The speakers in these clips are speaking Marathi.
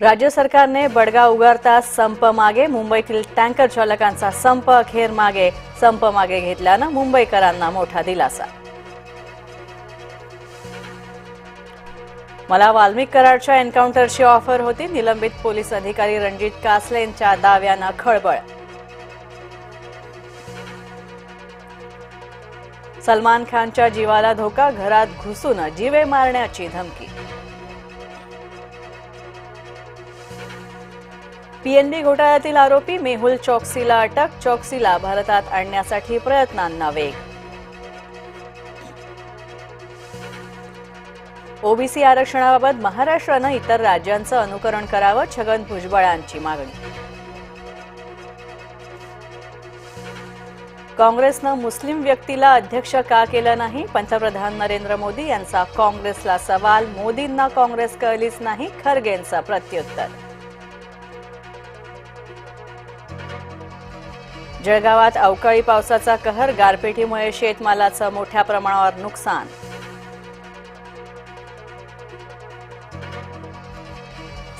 राज्य सरकारने बडगा उगारताच संप मागे मुंबईतील टँकर चालकांचा संप अखेर मागे संप मागे घेतल्यानं मुंबईकरांना मोठा दिलासा. मला वाल्मिक कराडच्या एन्काउंटरची ऑफर होती. निलंबित पोलीस अधिकारी रणजित कासले यांच्या दाव्यानं खळबळ. सलमान खानच्या जीवाला धोका घरात घुसून जीवे मारण्याची धमकी. पीएनबी घोटाळ्यातील आरोपी मेहुल चौकसीला अटक चौकसीला भारतात आणण्यासाठी प्रयत्नांना वेग ओबीसी आरक्षणाबाबत महाराष्ट्रानं इतर राज्यांचं अनुकरण करावं छगन भुजबळांची मागणी. काँग्रेसनं मुस्लिम व्यक्तीला अध्यक्ष का केलं नाही? पंतप्रधान नरेंद्र मोदी यांचा काँग्रेसला सवाल मोदींना काँग्रेस कळलीच नाही खरगेंचं प्रत्युत्तर. जळगावात अवकाळी पावसाचा कहर गारपिटीमुळे शेतमालाचं मोठ्या प्रमाणावर नुकसान.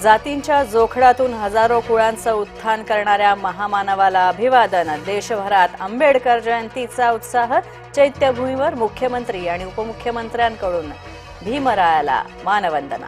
जातींच्या जोखडातून हजारो कुळांचं उत्थान करणाऱ्या महामानवाला अभिवादन देशभरात आंबेडकर जयंतीचा उत्साह चैत्यभूमीवर मुख्यमंत्री आणि उपमुख्यमंत्र्यांकडून भीमरायाला मानवंदना.